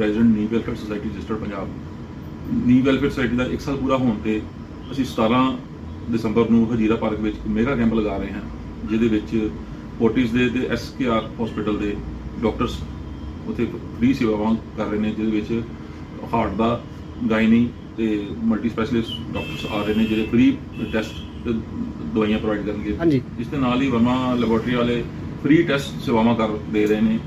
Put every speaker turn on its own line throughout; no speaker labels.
President ਨੀ welfare society registered Punjab ਨੀ welfare society ਦਾ 1 ਸਾਲ ਪੂਰਾ ਹੋਣ ਤੇ ਅਸੀਂ 17 ਦਸੰਬਰ ਨੂੰ ਹਜੀਰਾ ਪਾਰਕ ਵਿੱਚ ਇੱਕ ਮੇਗਾ ਕੈਂਪ ਲਗਾ ਰਹੇ ਹਾਂ ਜਿਹਦੇ ਵਿੱਚ ਫੋਰਟਿਸ ਦੇ ਤੇ ਐਸਕੇਆਰ ਹਸਪੀਟਲ ਦੇ ਡਾਕਟਰਸ ਉੱਥੇ ਫ੍ਰੀ ਸੇਵਾਵਾਂ ਕਰ ਰਹੇ ਨੇ ਜਿਹਦੇ ਵਿੱਚ ਹਾਰਟ ਦਾ ਗਾਇਨੀ ਤੇ ਮਲਟੀ ਸਪੈਸ਼ਲਿਸਟ ਡਾਕਟਰਸ ਆ ਰਹੇ ਨੇ ਜਿਹੜੇ ਫ੍ਰੀ ਟੈਸਟ ਦਵਾਈਆਂ ਪ੍ਰੋਵਾਈਡ ਕਰਨਗੇ। ਇਸ ਦੇ ਨਾਲ ਹੀ ਵਰਮਾ ਲੈਬੋਰਟਰੀ ਵਾਲੇ ਫ੍ਰੀ ਟੈਸਟ ਸੇਵਾਵਾਂ ਕਰ ਦੇ ਰਹੇ ਨੇ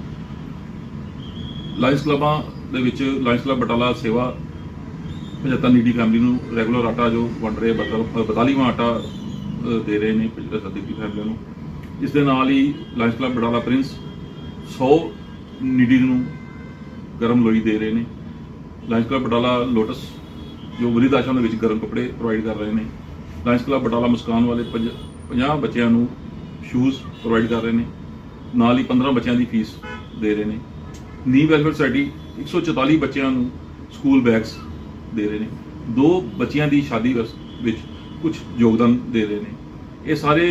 ਲਾਇਨਸ ਕਲੱਬਾਂ ਦੇ ਵਿੱਚ ਲਾਇੰਸ ਕਲੱਬ ਬਟਾਲਾ ਸੇਵਾ 75 ਨੀਡੀ ਫੈਮਿਲੀ ਨੂੰ ਰੈਗੂਲਰ ਆਟਾ ਜੋ ਵੰਡ ਰਹੇ 42ਵਾਂ ਆਟਾ ਦੇ ਰਹੇ ਨੇ 75 ਨੀਡੀ ਫੈਮਿਲੀ ਨੂੰ। ਇਸ ਦੇ ਨਾਲ ਹੀ Lions club Batala prince 100 needy ਨੂੰ ਗਰਮ ਲੋਈ ਦੇ ਰਹੇ ਨੇ। ਲਾਇੰਸ ਕਲੱਬ ਬਟਾਲਾ ਲੋਟਸ ਜੋ ਵਰਿਧ ਆਸ਼ਰਮ ਦੇ ਵਿੱਚ ਗਰਮ ਕੱਪੜੇ ਪ੍ਰੋਵਾਈਡ ਕਰ ਰਹੇ ਨੇ। ਲਾਇੰਸ ਕਲੱਬ ਬਟਾਲਾ ਮੁਸਕਾਨ ਵਾਲੇ 50 ਬੱਚਿਆਂ ਨੂੰ ਸ਼ੂਜ਼ ਪ੍ਰੋਵਾਈਡ ਕਰ ਰਹੇ ਨੇ। ਨਾਲ ਹੀ 15 ਬੱਚਿਆਂ ਦੀ ਫੀਸ ਦੇ ਰਹੇ ਨੇ। ਨੀ ਵੈਲਫੇਅਰ ਸੁਸਾਇਟੀ 144 ਬੱਚਿਆਂ ਨੂੰ ਸਕੂਲ ਬੈਗਸ ਦੇ ਰਹੇ ਨੇ। ਦੋ ਬੱਚਿਆਂ ਦੀ ਸ਼ਾਦੀ ਵਿੱਚ ਕੁਝ ਯੋਗਦਾਨ ਦੇ ਰਹੇ ਨੇ। ਇਹ ਸਾਰੇ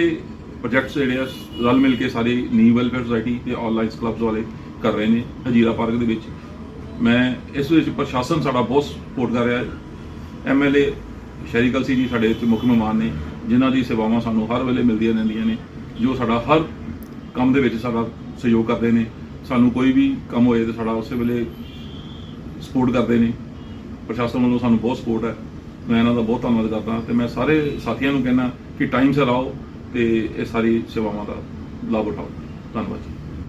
ਪ੍ਰੋਜੈਕਟਸ ਜਿਹੜੇ ਆ, ਰਲ ਮਿਲ ਕੇ ਸਾਰੇ ਨੀ ਵੈਲਫੇਅਰ ਸੁਸਾਇਟੀ ਤੇ ਆਨਲਾਈਨ ਕਲੱਬਸ ਵਾਲੇ ਕਰ ਰਹੇ ਨੇ ਹਜੀਰਾ ਪਾਰਕ ਦੇ ਵਿੱਚ। ਮੈਂ ਇਸ ਵਿੱਚ ਪ੍ਰਸ਼ਾਸਨ ਸਾਡਾ ਬਹੁਤ ਸਪੋਰਟ ਕਰ ਰਿਹਾ ਹੈ। ਐਮਐਲਏ ਸ਼ਹਿਰੀ ਕਲਸੀ ਜੀ ਸਾਡੇ ਇੱਥੇ ਮੁੱਖ ਮਹਿਮਾਨ ਨੇ, ਜਿਨ੍ਹਾਂ ਦੀ ਸੇਵਾਵਾਂ ਸਾਨੂੰ ਹਰ ਵੇਲੇ ਮਿਲਦੀਆਂ ਰਹਿੰਦੀਆਂ ਨੇ, ਜੋ ਸਾਡਾ ਹਰ ਕੰਮ ਦੇ ਵਿੱਚ ਸਾਡਾ ਸਹਿਯੋਗ ਕਰਦੇ ਨੇ। ਸਾਨੂੰ ਕੋਈ ਵੀ ਕੰਮ ਹੋਏ ਤੇ ਸਾਡਾ ਉਸੇ ਵੇਲੇ ਸਪੋਰਟ ਕਰਦੇ ਨੇ। ਪ੍ਰਸ਼ਾਸਨ ਵੱਲੋਂ ਸਾਨੂੰ ਬਹੁਤ ਸਪੋਰਟ ਹੈ। ਮੈਂ ਇਹਨਾਂ ਦਾ ਬਹੁਤ ਧੰਨਵਾਦ ਕਰਦਾ ਤੇ ਮੈਂ ਸਾਰੇ ਸਾਥੀਆਂ ਨੂੰ ਕਹਿੰਦਾ ਕਿ ਟਾਈਮ ਸਿਰ ਆਓ ਤੇ ਇਹ ਸਾਰੀ ਸੇਵਾਵਾਂ ਦਾ ਲਾਭ ਉਠਾਓ। ਧੰਨਵਾਦ ਜੀ।